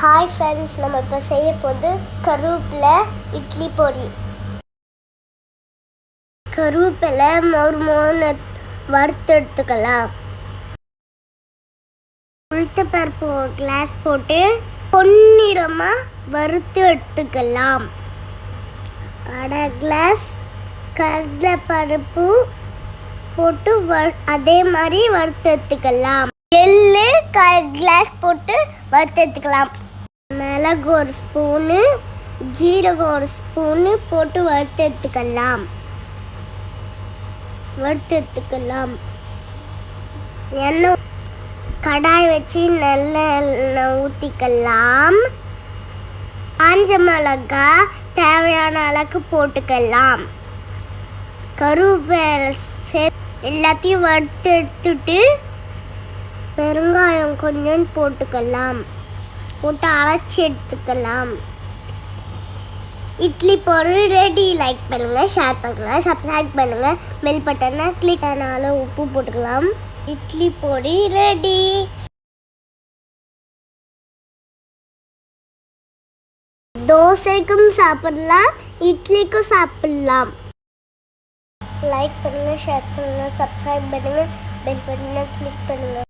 Hi friends நம்ம இப்போ செய்ய போது கருவேப்பில் இட்லி பொடி. கருவேப்பிலை மொறு மொறுன்னு வறுத்து எடுத்துக்கலாம். உளுத்த பருப்பு கிளாஸ் போட்டு பொன்னிறமாக வறுத்து எடுத்துக்கலாம். அரை கிளாஸ் கடலை பருப்பு போட்டு அதே மாதிரி வறுத்து எடுத்துக்கலாம். எள்ளு கால் கிளாஸ் போட்டு வறுத்து எடுத்துக்கலாம். மிளகு ஒரு ஸ்பூனு ஜீரகம் ஒரு ஸ்பூனு போட்டு வறுத்து எடுத்துக்கலாம். வறுத்து எடுத்துக்கலாம். எண்ணெய் கடாய் வச்சு நல்ல எண்ணெய் ஊற்றிக்கலாம் காஞ்ச மிளகா தேவையான அளவுக்கு போட்டுக்கலாம். கருவேப்பிலை சே எல்லாத்தையும் வறுத்து எடுத்துட்டு பெருங்காயம் கொஞ்சம் போட்டுக்கலாம். போட்டு அரைச்சி எடுத்துக்கலாம். இட்லி பொருள் ரெடி லைக் பண்ணுங்க ஷேர் பண்ணுங்கள் சப்ஸ்கிரைப் பண்ணுங்க. மெல் பட்டனை கிளிக் பண்ணால உப்பு போட்டுக்கலாம். இட்லி பொடி ரெடி தோசைக்கும் சாப்பிடலாம் இட்லிக்கும் சாப்பிடலாம். லைக் பண்ணுங்கள் ஷேர் பண்ணுங்கள் சப்ஸ்கிரைப் பண்ணுங்க. பெல் பட்டனை கிளிக் பண்ணுங்க.